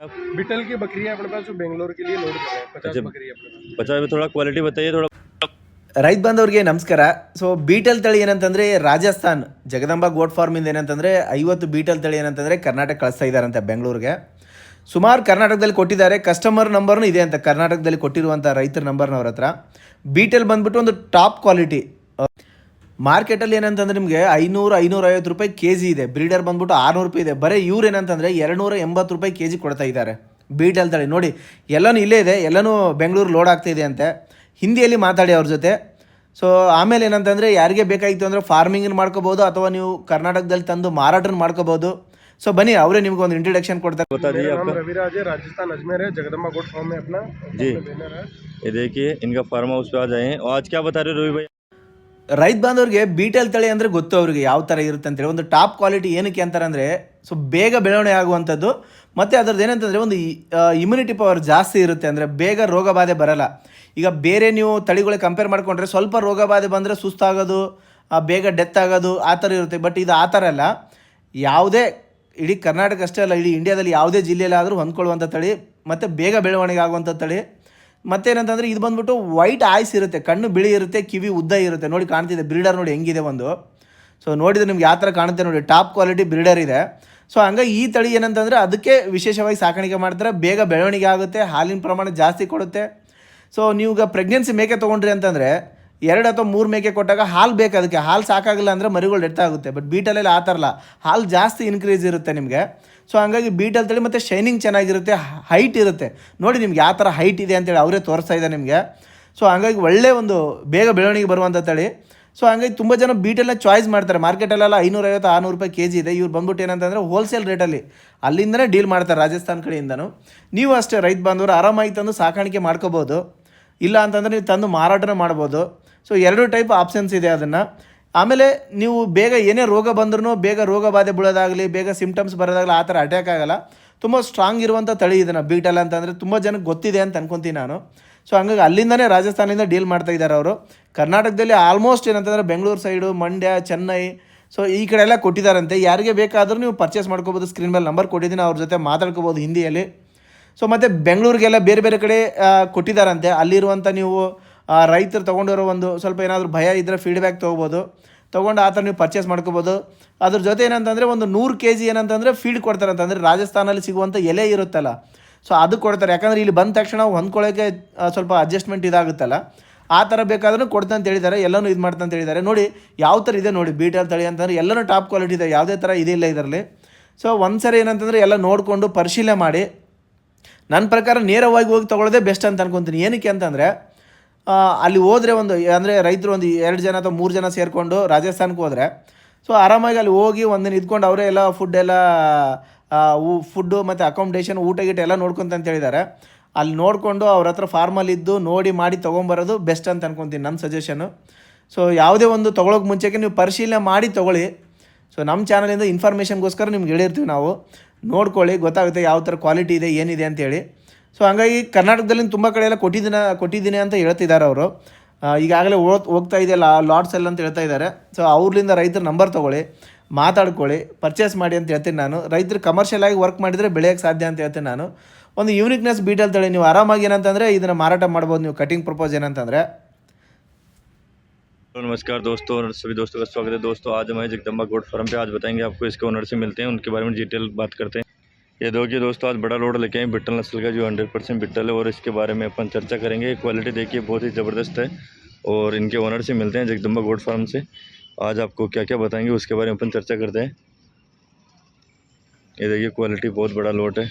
Beetle की बकरी है अपने पास जो बेंगलोर के लिए लोड कर रहे हैं पचास अच्छा। बकरी है अपने पास पचास में थोड़ा क्वालिटी बताइए थोड़ा ರೈತ ಬಾಂಧವ್ರಿಗೆ ನಮಸ್ಕಾರ ಸೊ ಬೀಟಲ್ ತಳಿ ಏನಂತಂದ್ರೆ ರಾಜಸ್ಥಾನ್ ಜಗದಂಬ ಗೋಟ್ ಫಾರ್ಮಿಂದ ಏನಂತಂದ್ರೆ ಐವತ್ತು ಬೀಟಲ್ ತಳಿ ಏನಂತಂದ್ರೆ ಕರ್ನಾಟಕ ಕಳಿಸ್ತಾ ಇದ್ದಾರಂತೆ ಬೆಂಗಳೂರಿಗೆ ಸುಮಾರು ಕರ್ನಾಟಕದಲ್ಲಿ ಕೊಟ್ಟಿದ್ದಾರೆ ಕಸ್ಟಮರ್ ನಂಬರ್ನು ಇದೆ ಅಂತ ಕರ್ನಾಟಕದಲ್ಲಿ ಕೊಟ್ಟಿರುವಂಥ ರೈತರ ನಂಬರ್ನವ್ರ ಹತ್ರ ಬೀಟಲ್ ಬಂದ್ಬಿಟ್ಟು ಒಂದು ಟಾಪ್ ಕ್ವಾಲಿಟಿ ಮಾರ್ಕೆಟಲ್ಲಿ ಏನಂತಂದ್ರೆ ನಿಮಗೆ ಐನೂರು ಐನೂರ ಐವತ್ತು ರೂಪಾಯಿ ಕೆ ಜಿ ಇದೆ ಬ್ರೀಡರ್ ಬಂದ್ಬಿಟ್ಟು ಆರುನೂರು ರೂಪಾಯಿ ಇದೆ ಬರೀ ಇವ್ರು ಏನಂತಂದರೆ ಎರಡುನೂರ ಎಂಬತ್ತು ರೂಪಾಯಿ ಕೆ ಜಿ ಕೊಡ್ತಾ ಇದ್ದಾರೆ ಬೀಟಲ್ ತಳಿ ನೋಡಿ ಎಲ್ಲನೂ ಇಲ್ಲೇ ಇದೆ ಎಲ್ಲನೂ ಬೆಂಗಳೂರು ಲೋಡ್ ಆಗ್ತಾ ಇದೆ ಅಂತೆ ಹಿಂದಿಯಲ್ಲಿ ಮಾತಾಡಿ ಅವ್ರ ಜೊತೆ ಸೊ ಆಮೇಲೆ ಏನಂತಂದರೆ ಯಾರಿಗೆ ಬೇಕಾಗಿತ್ತು ಅಂದರೆ ಫಾರ್ಮಿಂಗ್ ಮಾಡ್ಕೋಬೋದು ಅಥವಾ ನೀವು ಕರ್ನಾಟಕದಲ್ಲಿ ತಂದು ಮಾರಾಟನ ಮಾಡ್ಕೋಬೋದು ಸೊ ಬನ್ನಿ ಅವರೇ ನಿಮ್ಗೆ ಒಂದು ಇಂಟ್ರಡಕ್ಷನ್ ಕೊಡ್ತಾರೆ बता दीजिए मेरा नाम आपका रविराज है राजस्थान अजमेर है जगदम्बा गोट फार्म में अपना जी। बैनर है ये देखिए इनका फार्म हाउस पे आ जाए और आज क्या बता रहे हो रवि भाई ರೈತ ಬಾಂಧವ್ರಿಗೆ ಬೀಟಲ್ ತಳಿ ಅಂದರೆ ಗೊತ್ತು ಅವರಿಗೆ ಯಾವ ಥರ ಇರುತ್ತೆ ಅಂತೇಳಿ ಒಂದು ಟಾಪ್ ಕ್ವಾಲಿಟಿ ಏನಕ್ಕೆ ಅಂತಾರೆ ಅಂದರೆ, ಸೊ ಬೇಗ ಬೆಳವಣಿಗೆ ಆಗುವಂಥದ್ದು, ಮತ್ತು ಅದ್ರದ್ದು ಏನಂತಂದರೆ ಒಂದು ಇಮ್ಯುನಿಟಿ ಪವರ್ ಜಾಸ್ತಿ ಇರುತ್ತೆ ಅಂದರೆ ಬೇಗ ರೋಗ ಬಾಧೆ ಬರಲ್ಲ. ಈಗ ಬೇರೆ ನೀವು ತಳಿಗಳಿಗೆ ಕಂಪೇರ್ ಮಾಡಿಕೊಂಡ್ರೆ ಸ್ವಲ್ಪ ರೋಗ ಬಾಧೆ ಬಂದರೆ ಸುಸ್ತಾಗೋದು ಬೇಗ ಡೆತ್ ಆಗೋದು, ಆ ಥರ ಇರುತ್ತೆ. ಬಟ್ ಇದು ಆ ಥರ ಅಲ್ಲ. ಯಾವುದೇ, ಇಡೀ ಕರ್ನಾಟಕ ಅಷ್ಟೇ ಅಲ್ಲ, ಇಡೀ ಇಂಡಿಯಾದಲ್ಲಿ ಯಾವುದೇ ಜಿಲ್ಲೆಯಲ್ಲಾದರೂ ಹೊಂದ್ಕೊಳ್ಳುವಂಥ ತಳಿ, ಮತ್ತು ಬೇಗ ಬೆಳವಣಿಗೆ ಆಗುವಂಥ ತಳಿ ಮತ್ತೇನಂತಂದರೆ ಇದು ಬಂದ್ಬಿಟ್ಟು ವೈಟ್ ಆಯ್ಸ್ ಇರುತ್ತೆ, ಕಣ್ಣು ಬಿಳಿ ಇರುತ್ತೆ, ಕಿವಿ ಉದ್ದ ಇರುತ್ತೆ. ನೋಡಿ ಕಾಣ್ತಿದೆ ಬ್ರೀಡರ್ ನೋಡಿ ಹೆಂಗಿದೆ ಒಂದು. ಸೊ ನೋಡಿದರೆ ನಿಮ್ಗೆ ಯಾವ ಥರ ಕಾಣುತ್ತೆ ನೋಡಿ ಟಾಪ್ ಕ್ವಾಲಿಟಿ ಬ್ರೀಡರ್ ಇದೆ. ಸೊ ಹಂಗಾಗಿ ಈ ತಳಿ ಏನಂತಂದರೆ ಅದಕ್ಕೆ ವಿಶೇಷವಾಗಿ ಸಾಕಾಣಿಕೆ ಮಾಡ್ತಾರೆ. ಬೇಗ ಬೆಳವಣಿಗೆ ಆಗುತ್ತೆ, ಹಾಲಿನ ಪ್ರಮಾಣ ಜಾಸ್ತಿ ಕೊಡುತ್ತೆ. ಸೊ ನೀವು ಈಗ ಪ್ರೆಗ್ನೆನ್ಸಿ ಮೇಕೆ ತೊಗೊಂಡ್ರಿ ಅಂತಂದರೆ ಎರಡು ಅಥವಾ ಮೂರು ಮೇಕೆ ಕೊಟ್ಟಾಗ ಹಾಲು ಬೇಕು ಅದಕ್ಕೆ. ಹಾಲು ಸಾಕಾಗಿಲ್ಲ ಅಂದರೆ ಮರಿಗಳು ಆಗುತ್ತೆ. ಬಟ್ ಬೀಟಲಲ್ಲಿ ಆ ಥರಲ್ಲ ಹಾಲು ಜಾಸ್ತಿ ಇನ್ಕ್ರೀಸ್ ಇರುತ್ತೆ ನಿಮಗೆ. ಸೊ ಹಂಗಾಗಿ ಬೀಟಲ್ ತಳಿ ಮತ್ತು ಶೈನಿಂಗ್ ಚೆನ್ನಾಗಿರುತ್ತೆ. ಹೈಟ್ ಇರುತ್ತೆ. ನೋಡಿ ನಿಮ್ಗೆ ಯಾವ ಥರ ಹೈಟ್ ಇದೆ ಅಂತೇಳಿ ಅವರೇ ತೋರಿಸ್ತಾ ಇದೆ ನಿಮಗೆ. ಸೊ ಹಂಗಾಗಿ ಒಳ್ಳೆ ಒಂದು ಬೇಗ ಬೆಳವಣಿಗೆ ಬರುವಂಥ ತಳಿ. ಸೊ ಹಂಗಾಗಿ ತುಂಬ ಜನ ಬೀಟಲ್ನ ಚಾಯ್ಸ್ ಮಾಡ್ತಾರೆ. ಮಾರ್ಕೆಟಲ್ಲೆಲ್ಲ ಐನೂರೈವತ್ತು, ಆರುನೂರು ರೂಪಾಯಿ ಕೆ ಜಿ ಇದೆ. ಇವ್ರು ಬಂದ್ಬಿಟ್ಟು ಏನಂತಂದರೆ ಹೋಲ್ಸೇಲ್ ರೇಟಲ್ಲಿ ಅಲ್ಲಿಂದನೇ ಡೀಲ್ ಮಾಡ್ತಾರೆ ರಾಜಸ್ಥಾನ್ ಕಡೆಯಿಂದನು. ನೀವು ಅಷ್ಟೇ ರೈತ ಬಾಂಧವರು ಆರಾಮಾಗಿ ತಂದು ಸಾಕಾಣಿಕೆ ಮಾಡ್ಕೋಬೋದು. ಇಲ್ಲ ಅಂತಂದರೆ ನೀವು ತಂದು ಮಾರಾಟನೂ ಮಾಡ್ಬೋದು. ಸೊ ಎರಡು ಟೈಪ್ ಆಪ್ಷನ್ಸ್ ಇದೆ ಅದನ್ನು. ಆಮೇಲೆ ನೀವು ಬೇಗ ಏನೇ ರೋಗ ಬಂದ್ರೂ ಬೇಗ ರೋಗ ಬಾಧೆ ಬೀಳೋದಾಗಲಿ, ಬೇಗ ಸಿಂಪ್ಟಮ್ಸ್ ಬರೋದಾಗಲಿ ಆ ಥರ ಅಟ್ಯಾಕ್ ಆಗಲ್ಲ. ತುಂಬ ಸ್ಟ್ರಾಂಗ್ ಇರುವಂಥ ತಳಿ ಇದನ್ನು ಬೀಟಲ್ ಅಂತಂದರೆ ತುಂಬ ಜನಕ್ಕೆ ಗೊತ್ತಿದೆ ಅಂತ ಅನ್ಕೊತೀನಿ ನಾನು. ಸೊ ಹಂಗಾಗಿ ಅಲ್ಲಿಂದನೇ ರಾಜಸ್ಥಾನದಿಂದ ಡೀಲ್ ಮಾಡ್ತಾ ಇದ್ದಾರೆ ಅವರು. ಕರ್ನಾಟಕದಲ್ಲಿ ಆಲ್ಮೋಸ್ಟ್ ಏನಂತಂದರೆ ಬೆಂಗಳೂರು ಸೈಡು ಮಂಡ್ಯ, ಚೆನ್ನೈ ಸೊ ಈ ಕಡೆ ಎಲ್ಲ ಕೊಟ್ಟಿದ್ದಾರಂತೆ. ಯಾರಿಗೆ ಬೇಕಾದರೂ ನೀವು ಪರ್ಚೇಸ್ ಮಾಡ್ಕೋಬೋದು ಸ್ಕ್ರೀನ್ ಮೇಲೆ ನಂಬರ್ ಕೊಟ್ಟಿದ್ದೀನಿ, ಅವ್ರ ಜೊತೆ ಮಾತಾಡ್ಕೋಬೋದು ಹಿಂದಿಯಲ್ಲಿ. ಸೊ ಮತ್ತು ಬೆಂಗಳೂರಿಗೆಲ್ಲ ಬೇರೆ ಬೇರೆ ಕಡೆ ಕೊಟ್ಟಿದ್ದಾರಂತೆ. ಅಲ್ಲಿರುವಂಥ ನೀವು ರೈತರು ತೊಗೊಂಡಿರೋ ಒಂದು ಸ್ವಲ್ಪ ಏನಾದರೂ ಭಯ ಇದ್ದರೆ ಫೀಡ್ಬ್ಯಾಕ್ ತೊಗೋಬೋದು. ತೊಗೊಂಡು ಆ ಥರ ನೀವು ಪರ್ಚೇಸ್ ಮಾಡ್ಕೋಬೋದು. ಅದ್ರ ಜೊತೆ ಏನಂತಂದರೆ ಒಂದು ನೂರು ಕೆ ಜಿ ಏನಂತಂದರೆ ಫೀಡ್ ಕೊಡ್ತಾರೆ ಅಂತಂದರೆ ರಾಜಸ್ಥಾನಲ್ಲಿ ಸಿಗುವಂಥ ಎಲೆ ಇರುತ್ತಲ್ಲ. ಸೊ ಅದು ಕೊಡ್ತಾರೆ. ಯಾಕಂದರೆ ಇಲ್ಲಿ ಬಂದ ತಕ್ಷಣ ಹೊಂದ್ಕೊಳ್ಳೋಕ್ಕೆ ಆ, ಸ್ವಲ್ಪ ಅಡ್ಜಸ್ಟ್ಮೆಂಟ್ ಇದಾಗುತ್ತಲ್ಲ. ಆ ಥರ ಬೇಕಾದ್ರೂ ಕೊಡ್ತಾ ಅಂತ ಹೇಳಿದ್ದಾರೆ. ಎಲ್ಲನೂ ಇದು ಮಾಡ್ತಾ ಅಂತ ಹೇಳಿದ್ದಾರೆ. ನೋಡಿ ಯಾವ ಥರ ಇದೆ ನೋಡಿ ಬೀಟಲ್ ತಳಿ ಅಂತಂದರೆ ಎಲ್ಲನೂ ಟಾಪ್ ಕ್ವಾಲಿಟಿ ಇದೆ. ಯಾವುದೇ ಥರ ಇಲ್ಲ ಇದರಲ್ಲಿ. ಸೊ ಒಂದು ಸರಿ ಏನಂತಂದರೆ ಎಲ್ಲ ನೋಡಿಕೊಂಡು ಪರಿಶೀಲನೆ ಮಾಡಿ. ನನ್ನ ಪ್ರಕಾರ ನೇರವಾಗಿ ಹೋಗಿ ತೊಗೊಳ್ಳೋದೇ ಬೆಸ್ಟ್ ಅಂತ ಅನ್ಕೊತೀನಿ. ಏನಕ್ಕೆ ಅಂತಂದರೆ ಅಲ್ಲಿ ಹೋದರೆ ಒಂದು, ಅಂದರೆ ರೈತರು ಒಂದು ಎರಡು ಜನ ಅಥವಾ ಮೂರು ಜನ ಸೇರಿಕೊಂಡು ರಾಜಸ್ಥಾನಕ್ಕೆ ಹೋದರೆ ಸೊ ಆರಾಮಾಗಿ ಅಲ್ಲಿ ಹೋಗಿ ಒಂದಿನ ಇದ್ಕೊಂಡು ಅವರೇ ಎಲ್ಲ ಫುಡ್ ಎಲ್ಲ ಫುಡ್ಡು ಮತ್ತು ಅಕಾಮಿಡೇಷನ್ ಊಟ ಗೀಟ ಎಲ್ಲ ನೋಡ್ಕೊಂತ ಅಂತ ಹೇಳಿದ್ದಾರೆ. ಅಲ್ಲಿ ನೋಡಿಕೊಂಡು ಅವ್ರ ಹತ್ರ ಫಾರ್ಮಲ್ಲಿ ಇದ್ದು ನೋಡಿ ಮಾಡಿ ತೊಗೊಂಬರೋದು ಬೆಸ್ಟ್ ಅಂತ ಅನ್ಕೊತೀನಿ ನನ್ನ ಸಜೆಷನು ಸೊ ಯಾವುದೇ ಒಂದು ತೊಗೊಳೋಕೆ ಮುಂಚೆಗೆ ನೀವು ಪರಿಶೀಲನೆ ಮಾಡಿ ತೊಗೊಳ್ಳಿ. ಸೊ ನಮ್ಮ ಚಾನಲಿಂದ ಇನ್ಫಾರ್ಮೇಷನ್ಗೋಸ್ಕರ ನಿಮ್ಗೆ ಹೇಳಿರ್ತೀವಿ ನಾವು. ನೋಡ್ಕೊಳ್ಳಿ, ಗೊತ್ತಾಗುತ್ತೆ ಯಾವ ಥರ ಕ್ವಾಲಿಟಿ ಇದೆ, ಏನಿದೆ ಅಂತೇಳಿ ಸೊ ಹಂಗಾಗಿ ಕರ್ನಾಟಕದಲ್ಲಿ ತುಂಬ ಕಡೆ ಎಲ್ಲ ಕೊಟ್ಟಿದ್ದೀನಿ ಕೊಟ್ಟಿದ್ದೀನಿ ಅಂತ ಹೇಳ್ತಿದ್ದಾರೆ ಅವರು ಈಗಾಗಲೇ ಓದ್ ಹೋಗ್ತಾ ಇದೆಯಲ್ಲ ಲಾಟ್ಸ್ ಎಲ್ಲ ಅಂತ ಹೇಳ್ತಾ ಇದ್ದಾರೆ ಸೊ ಅವ್ರಿಂದ ರೈತರ ನಂಬರ್ ತೊಗೊಳ್ಳಿ ಮಾತಾಡ್ಕೊಳ್ಳಿ ಪರ್ಚೇಸ್ ಮಾಡಿ ಅಂತ ಹೇಳ್ತೀನಿ ನಾನು ರೈತರು ಕಮರ್ಷಿಯಲ್ ಆಗಿ ವರ್ಕ್ ಮಾಡಿದರೆ ಬೆಳೆಯೋಕ್ಕೆ ಸಾಧ್ಯ ಅಂತ ಹೇಳ್ತೀನಿ ನಾನು ಒಂದು ಯೂನಿಕ್ನೆಸ್ ಬೀಟಲ್ ತಳಿ ನೀವು ಆರಾಮಾಗಿ ಏನಂತಂದರೆ ಇದನ್ನು ಮಾರಾಟ ಮಾಡ್ಬೋದು ನೀವು ಕಟಿಂಗ್ ಪ್ರಪೋಸ್ ಏನಂತಂದರೆ तो नमस्कार दोस्तों और सभी दोस्तों का स्वागत है दोस्तों आज हमारे जगदम्बा गोट फार्म पे आज बताएंगे आपको इसके ओनर से मिलते हैं उनके बारे में डिटेल बात करते हैं ये देखिए दोस्तों, आज बड़ा लोड लेके आए बिट्टल नस्ल का, जो हंड्रेड परसेंट बिट्टल है, और इसके बारे में अपन चर्चा करेंगे। क्वालिटी देखिए बहुत ही ज़बरदस्त है, और इनके ओनर से मिलते हैं जगदम्बा गोड फार्म से। आज आपको क्या क्या बताएँगे, उसके बारे में अपन चर्चा करते हैं। ये देखिए क्वालिटी बहुत बड़ा लोट है।